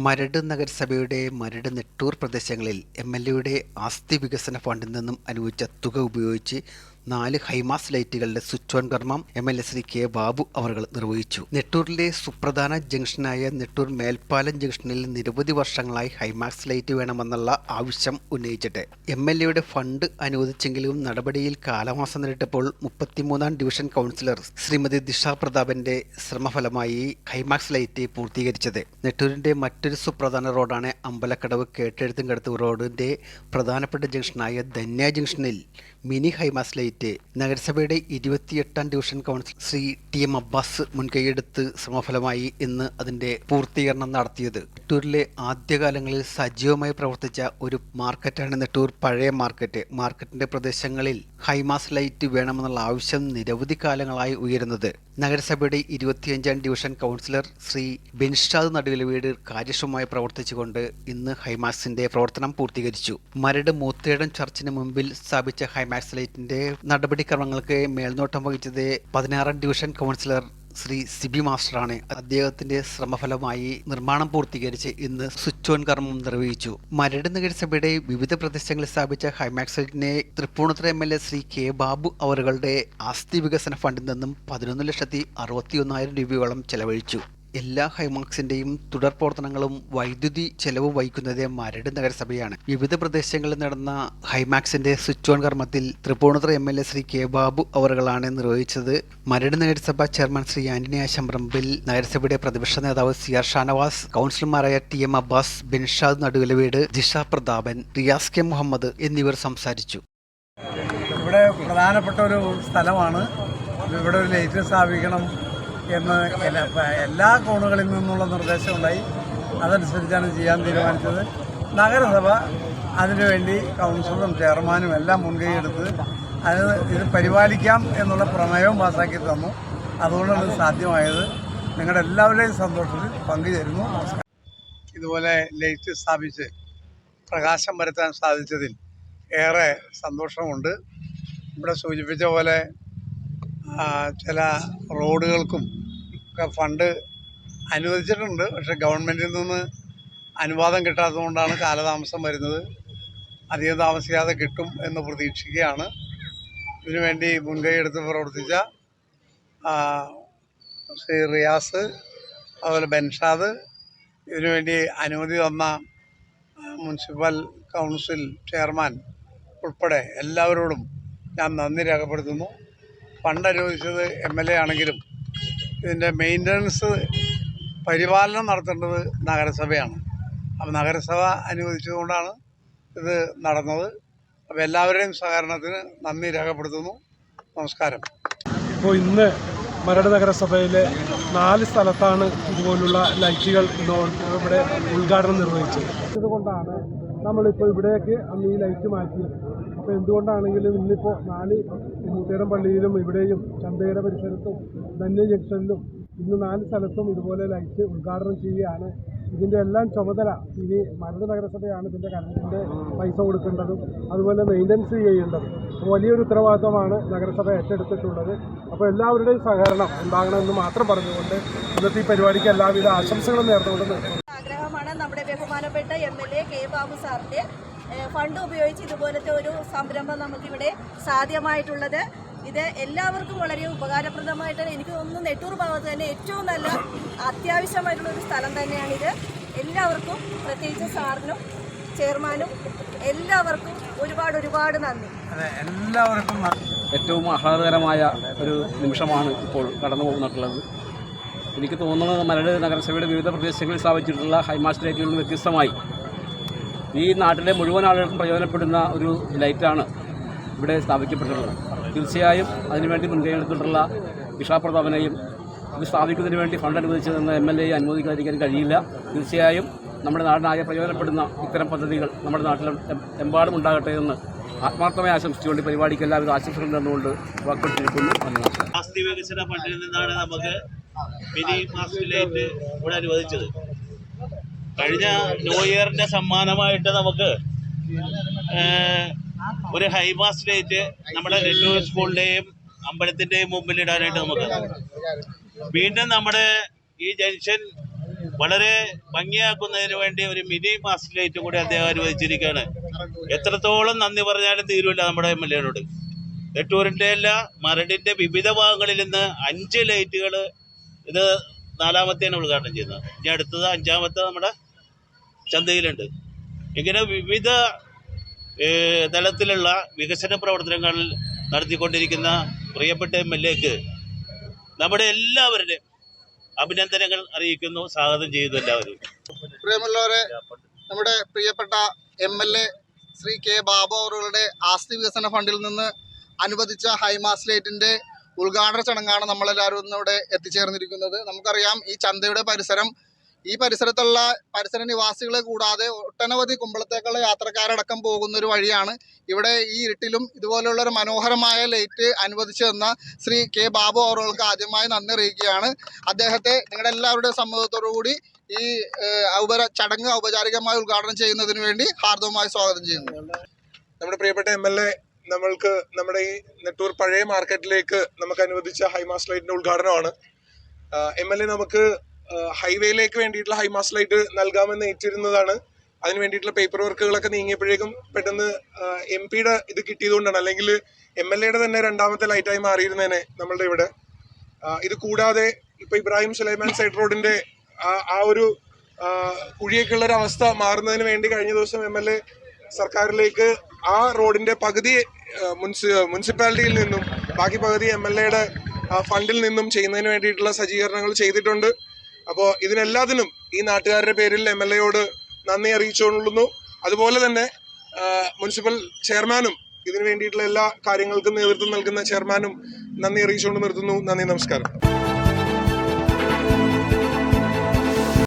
മരട് നഗരസഭയുടെ മരട് നെട്ടൂർ പ്രദേശങ്ങളിൽ M L എയുടെ ആസ്തി വികസന ഫണ്ടിൽ നിന്നും അനുവദിച്ച തുക ഉപയോഗിച്ച് നാല് ഹൈമാസ് ലൈറ്റുകളുടെ സ്വിച്ച് ഓൺ കർമ്മം M L A Shri K Babu അവർ നിർവഹിച്ചു. നെട്ടൂരിലെ സുപ്രധാന ജംഗ്ഷനായ നെട്ടൂർ മേൽപ്പാലം ജംഗ്ഷനിൽ നിരവധി വർഷങ്ങളായി ഹൈമാക്സ് ലൈറ്റ് വേണമെന്നുള്ള ആവശ്യം ഉന്നയിച്ചിട്ട്. എം എൽ എയുടെ ഫണ്ട് അനുവദിച്ചെങ്കിലും നടപടിയിൽ കാലമാസം നേരിട്ടപ്പോൾ മുപ്പത്തിമൂന്നാം ഡിവിഷൻ കൗൺസിലർ ശ്രീമതി ദിഷ പ്രതാപന്റെ ശ്രമഫലമായി ഹൈമാക്സ് ലൈറ്റ് പൂർത്തീകരിച്ചത്. നെട്ടൂരിന്റെ മറ്റൊരു സുപ്രധാന റോഡാണ് അമ്പലക്കടവ് കേട്ടെഴുത്തും കേട്ടെഴുത്തുംകടത്ത് റോഡിന്റെ പ്രധാനപ്പെട്ട ജംഗ്ഷനായ ധന്യ ജംഗ്ഷനിൽ മിനി ഹൈമാസ് ലൈറ്റ് നഗരസഭയുടെ ഇരുപത്തിയെട്ടാം division council Shri T M Abbas മുൻകൈയെടുത്ത് സമഫലമായി ഇന്ന് അതിന്റെ പൂർത്തീകരണം നടത്തിയത്. നെട്ടൂരിലെ ആദ്യകാലങ്ങളിൽ സജീവമായി പ്രവർത്തിച്ച ഒരു മാർക്കറ്റാണ് നെട്ടൂർ പഴയ മാർക്കറ്റ്. മാർക്കറ്റിന്റെ പ്രദേശങ്ങളിൽ ഹൈമാസ് ലൈറ്റ് വേണമെന്നുള്ള ആവശ്യം നിരവധി കാലങ്ങളായി ഉയരുന്നത്. നഗരസഭയുടെ ഇരുപത്തിയഞ്ചാം ഡിവിഷൻ കൗൺസിലർ ശ്രീ ബിൻഷാദ് നടുവിലെ വീട് കാര്യക്ഷമമായി പ്രവർത്തിച്ചുകൊണ്ട് ഇന്ന് ഹൈമാക്സിന്റെ പ്രവർത്തനം പൂർത്തീകരിച്ചു. മരട് മൂത്തേടം ചർച്ചിന് മുമ്പിൽ സ്ഥാപിച്ച ഹൈമാക്സ് ലൈറ്റിന്റെ നടപടിക്രമങ്ങൾക്ക് മേൽനോട്ടം വഹിച്ചത് പതിനാറാം ഡിവിഷൻ കൗൺസിലർ ശ്രീ സിബി മാസ്റ്ററാണ് അദ്ദേഹത്തിന്റെ ശ്രമഫലമായി നിർമ്മാണം പൂർത്തീകരിച്ച് ഇന്ന് സ്വിച്ച് ഓൺ കർമ്മം നിർവഹിച്ചു. മരട് നഗരസഭയുടെ വിവിധ പ്രദേശങ്ങളിൽ സ്ഥാപിച്ച ഹൈമാക്സൈറ്റിനെ Thrippunithura M L A Shri K Babu അവറുകളുടെ ആസ്തി വികസന ഫണ്ടിൽ നിന്നും പതിനൊന്ന് ലക്ഷത്തി അറുപത്തി ഒന്നായിരം രൂപയോളം ചെലവഴിച്ചു. എല്ലാ ഹൈമാക്സിന്റെയും തുടർ പ്രവർത്തനങ്ങളും വൈദ്യുതി ചെലവ് വഹിക്കുന്നത് മരട് നഗരസഭയാണ്. വിവിധ പ്രദേശങ്ങളിൽ നടന്ന ഹൈമാക്സിന്റെ സ്വിച്ച് ഓൺ കർമ്മത്തിൽ Thrippunithura M L A Shri K Babu അവറുകളാണ് നിർവഹിച്ചത്. മരട് നഗരസഭ ചെയർമാൻ ശ്രീ ആന്റണി ആശംബ്രംബിൽ നഗരസഭയുടെ പ്രതിപക്ഷ നേതാവ് സി ആർ ഷാനവാസ് കൗൺസിലർമാരായ T M Abbas Binshad Naduvilaveedu Jisha Prathapan Riyas K Muhammad എന്നിവർ സംസാരിച്ചു. ഇവിടെ പ്രധാനപ്പെട്ട ഒരു സ്ഥലമാണ്. ഇവിടെ ഒരു ലൈറ്റ് സ്ഥാപിക്കണം. എന്ന് എല്ലാ കോണുകളിൽ നിന്നുള്ള നിർദ്ദേശമുണ്ടായി. അതനുസരിച്ചാണ് ചെയ്യാൻ തീരുമാനിച്ചത്. നഗരസഭ അതിനുവേണ്ടി കൗൺസിലറും ചെയർമാനും എല്ലാം മുൻകൈയെടുത്ത് അത് ഇത് പരിപാലിക്കാം എന്നുള്ള പ്രമേയവും പാസ്സാക്കി തന്നു. അതുകൊണ്ടാണ് സാധ്യമായത്. നിങ്ങളുടെ എല്ലാവരുടെയും സന്തോഷത്തിൽ പങ്കുചേരുന്നു. ഇതുപോലെ ലൈറ്റ് സ്ഥാപിച്ച് പ്രകാശം വരുത്താൻ സാധിച്ചതിൽ ഏറെ സന്തോഷമുണ്ട്. ഇവിടെ സൂചിപ്പിച്ച പോലെ ചില റോഡുകൾക്കും ഒക്കെ ഫണ്ട് അനുവദിച്ചിട്ടുണ്ട്. പക്ഷേ ഗവൺമെന്റിൽ നിന്ന് അനുവാദം കിട്ടാത്തതുകൊണ്ടാണ് കാലതാമസം വരുന്നത്. അധികം താമസിക്കാതെ കിട്ടും എന്ന് പ്രതീക്ഷിക്കുകയാണ്. ഇതിനുവേണ്ടി മുൻകൈ എടുത്ത് പ്രവർത്തിച്ച ശ്രീ റിയാസ് അതുപോലെ ബൻഷാദ് ഇതിനുവേണ്ടി അനുമതി തന്ന മുനിസിപ്പൽ കൗൺസിൽ ചെയർമാൻ ഉൾപ്പെടെ എല്ലാവരോടും ഞാൻ നന്ദി രേഖപ്പെടുത്തുന്നു. ഫണ്ട് അനുവദിച്ചത് എം എൽ എ ആണെങ്കിലും ഇതിന്റെ മെയിന്റനൻസ് പരിപാലനം നടത്തേണ്ടത് നഗരസഭയാണ്. അപ്പോൾ നഗരസഭ അനുവദിച്ചതുകൊണ്ടാണ് ഇത് നടന്നത്. അപ്പോൾ എല്ലാവരുടെയും സഹകരണത്തിന് നന്ദി രേഖപ്പെടുത്തുന്നു. നമസ്കാരം. ഇപ്പോൾ ഇന്ന് മരട് നഗരസഭയിലെ നാല് സ്ഥലത്താണ് ഇതുപോലുള്ള ലൈറ്റുകൾ ഇവിടെ ഉദ്ഘാടനം നിർവഹിച്ചത്. ഇതുകൊണ്ടാണ് നമ്മളിപ്പോൾ ഇവിടേക്ക് അന്ന് ഈ ലൈറ്റ് മാറ്റിയത്. അപ്പോൾ എന്തുകൊണ്ടാണെങ്കിലും ഇന്നിപ്പോൾ നാല് മൂത്തേരം പള്ളിയിലും ഇവിടെയും ചന്തയുടെ പരിസരത്തും ധന്യ ജംഗ്ഷനിലും ഇന്ന് നാല് സ്ഥലത്തും ഇതുപോലെ ലൈറ്റ് ഉദ്ഘാടനം ചെയ്യുകയാണ്. ഇതിന്റെ എല്ലാം ചുമതല ഇനി മരട് നഗരസഭയാണ് ഇതിന്റെ കറണ്ടിന്റെ പൈസ കൊടുക്കേണ്ടതും അതുപോലെ മെയിന്റനൻസ് ചെയ്യേണ്ടതും. വലിയൊരു ഉത്തരവാദിത്വമാണ് നഗരസഭ ഏറ്റെടുത്തിട്ടുള്ളത്. അപ്പോൾ എല്ലാവരുടെയും സഹകരണം ഉണ്ടാകണമെന്ന് മാത്രം പറഞ്ഞുകൊണ്ട് ഇന്നത്തെ ഈ പരിപാടിക്ക് എല്ലാവിധ ആശംസകളും നേർന്നുകൊണ്ട് ആഗ്രഹമാണ് നമ്മുടെ ബഹുമാനപ്പെട്ട M L A K Babu സാറിന്റെ ഏഹ്, ഫണ്ട് ഉപയോഗിച്ച് ഇതുപോലത്തെ ഒരു സംരംഭം നമുക്കിവിടെ സാധ്യമായിട്ടുള്ളത്. ഇത് എല്ലാവർക്കും വളരെ ഉപകാരപ്രദമായിട്ടാണ്. എനിക്ക് തോന്നുന്നു നെട്ടൂർ ഭാഗത്ത് തന്നെ ഏറ്റവും നല്ല അത്യാവശ്യമായിട്ടുള്ള ഒരു സ്ഥലം തന്നെയാണിത്. എല്ലാവർക്കും പ്രത്യേകിച്ച് സാറിനും ചെയർമാനും എല്ലാവർക്കും ഒരുപാട് ഒരുപാട് നന്ദി. അതെ എല്ലാവർക്കും ഏറ്റവും ആഹ്ലാദകരമായ ഒരു നിമിഷമാണ് ഇപ്പോൾ കടന്നു പോകുന്നിട്ടുള്ളത്. എനിക്ക് തോന്നുന്നത് മരട് നഗരസഭയുടെ വിവിധ പ്രദേശങ്ങളിൽ സ്ഥാപിച്ചിട്ടുള്ള ഹൈമാസ്റ്റ് ലൈറ്റുകളിൽ നിന്ന് വ്യത്യസ്തമായി ഈ നാട്ടിലെ മുഴുവൻ ആളുകൾക്കും പ്രയോജനപ്പെടുന്ന ഒരു ലൈറ്റാണ് ഇവിടെ സ്ഥാപിക്കപ്പെട്ടിട്ടുള്ളത്. തീർച്ചയായും അതിനുവേണ്ടി മുൻകൈ എടുത്തിട്ടുള്ള വിഷാപ്രതാപനയും ഇത് സ്ഥാപിക്കുന്നതിന് വേണ്ടി ഫണ്ട് അനുവദിച്ചതെന്ന് എം എൽ എ അനുമോദിക്കാതിരിക്കാൻ കഴിയില്ല. തീർച്ചയായും നമ്മുടെ നാടിനാകെ പ്രയോജനപ്പെടുന്ന ഇത്തരം പദ്ധതികൾ നമ്മുടെ നാട്ടിൽ എമ്പാടും ഉണ്ടാകട്ടെ എന്ന് ആത്മാർത്ഥമായി ആശംസിച്ചുകൊണ്ട് പരിപാടിക്ക് എല്ലാവരും ആശംസകൾ തന്നുകൊണ്ട് ആസ്തി വികസന ഫണ്ടിൽ നിന്നാണ് നമുക്ക് മിനി മാസ്റ്റർ ലൈറ്റ് ഇവിടെ അനുവദിച്ചത്. കഴിഞ്ഞ ന്യൂ ഇയറിന്റെ സമ്മാനമായിട്ട് നമുക്ക് ഒരു ഹൈമാസ് ഡേറ്റ് നമ്മുടെ നെല്ലൂർ സ്കൂളിന്റെയും അമ്പലത്തിന്റെയും മുമ്പിൽ ഇടാനായിട്ട് നമുക്ക് വീണ്ടും നമ്മുടെ ഈ ജംഗ്ഷൻ വളരെ ഭംഗിയാക്കുന്നതിന് വേണ്ടി ഒരു മിനി മാസ്റ്റർ ലൈറ്റ് കൂടി അദ്ദേഹം അനുവദിച്ചിരിക്കുകയാണ്. എത്രത്തോളം നന്ദി പറഞ്ഞാലും തീരുമില്ല നമ്മുടെ എം എൽ എയോട് നെട്ടൂരിന്റെ അല്ല മരടിന്റെ വിവിധ ഭാഗങ്ങളിൽ നിന്ന് അഞ്ച് ലൈറ്റുകൾ ഇത് നാലാമത്തെയാണ് ഉദ്ഘാടനം ചെയ്യുന്നത്. ഇനി അടുത്തത് അഞ്ചാമത്തെ നമ്മുടെ ചന്തയിലുണ്ട്. ഇങ്ങനെ വിവിധ തലത്തിലുള്ള വികസന പ്രവർത്തനങ്ങൾ നടത്തിക്കൊണ്ടിരിക്കുന്ന പ്രിയപ്പെട്ട എം എൽ എക്ക് നമ്മുടെ എല്ലാവരുടെയും അഭിനന്ദനങ്ങൾ അറിയിക്കുന്നു സ്വാഗതം ചെയ്യുന്നു എല്ലാവരും പ്രിയമുള്ളവരെ നമ്മുടെ പ്രിയപ്പെട്ട M L A Shri K Babu അവരുടെ ആസ്തി വികസന ഫണ്ടിൽ നിന്ന് അനുവദിച്ച ഹൈമാസ് ലൈറ്റിന്റെ ഉദ്ഘാടന ചടങ്ങാണ് നമ്മളെല്ലാവരും ഇന്നിവിടെ എത്തിച്ചേർന്നിരിക്കുന്നത്. നമുക്കറിയാം ഈ ചന്തയുടെ പരിസരം ഈ പരിസരത്തുള്ള പരിസര നിവാസികളെ കൂടാതെ ഒട്ടനവധി കുമ്പളത്തേക്കുള്ള യാത്രക്കാരടക്കം പോകുന്ന ഒരു വഴിയാണ്. ഇവിടെ ഈ ഇരുട്ടിലും ഇതുപോലെയുള്ള ഒരു മനോഹരമായ ലൈറ്റ് അനുവദിച്ചു തന്ന ശ്രീ കെ ബാബു അവർക്ക് ആദ്യമായി നന്ദി അറിയിക്കുകയാണ്. അദ്ദേഹത്തെ നിങ്ങളുടെ എല്ലാവരുടെയും സമ്മതത്തോടു കൂടി ഈ ഔപര ചടങ്ങ് ഔപചാരികമായി ഉദ്ഘാടനം ചെയ്യുന്നതിന് വേണ്ടി ഹാർദവമായി സ്വാഗതം ചെയ്യുന്നു. നമ്മുടെ പ്രിയപ്പെട്ട എം എൽ നമ്മൾക്ക് നമ്മുടെ ഈ നെട്ടൂർ പഴയ മാർക്കറ്റിലേക്ക് നമുക്ക് അനുവദിച്ച ഹൈമാസ് ലൈറ്റിന്റെ ഉദ്ഘാടനമാണ്. എം എൽ എ നമുക്ക് ഹൈവേയിലേക്ക് വേണ്ടിയിട്ടുള്ള ഹൈമാസ് ലൈറ്റ് നൽകാമെന്ന് ഏറ്റിരുന്നതാണ്. അതിന് വേണ്ടിയിട്ടുള്ള പേപ്പർ വർക്കുകളൊക്കെ നീങ്ങിയപ്പോഴേക്കും പെട്ടെന്ന് എം പിയുടെ ഇത് കിട്ടിയതുകൊണ്ടാണ്. അല്ലെങ്കിൽ എം എൽ എയുടെ തന്നെ രണ്ടാമത്തെ ലൈറ്റായി മാറിയിരുന്നേനെ നമ്മളുടെ ഇവിടെ. ഇത് കൂടാതെ ഇപ്പൊ ഇബ്രാഹിം സുലൈമാൻ സൈഡ് റോഡിന്റെ ആ- ഒരു കുഴിയൊക്കെയുള്ള ഒരു അവസ്ഥ മാറുന്നതിന് വേണ്ടി കഴിഞ്ഞ ദിവസം എം എൽ എ സർക്കാരിലേക്ക് ആ റോഡിന്റെ പകുതി മുനിസിപ്പാലിറ്റിയിൽ നിന്നും ബാക്കി പകുതി എം എൽ എയുടെ ഫണ്ടിൽ നിന്നും ചെയ്യുന്നതിന് വേണ്ടിയിട്ടുള്ള സജ്ജീകരണങ്ങൾ ചെയ്തിട്ടുണ്ട്. അപ്പോൾ ഇതിനെല്ലാത്തിനും ഈ നാട്ടുകാരുടെ പേരിൽ എം എൽ എയോട് നന്ദി അറിയിച്ചുകൊള്ളുന്നു. അതുപോലെ തന്നെ മുനിസിപ്പൽ ചെയർമാനും ഇതിനു വേണ്ടിയിട്ടുള്ള എല്ലാ കാര്യങ്ങൾക്കും നേതൃത്വം നൽകുന്ന ചെയർമാനും നന്ദി അറിയിച്ചുകൊണ്ട് നിർത്തുന്നു. നന്ദി നമസ്കാരം.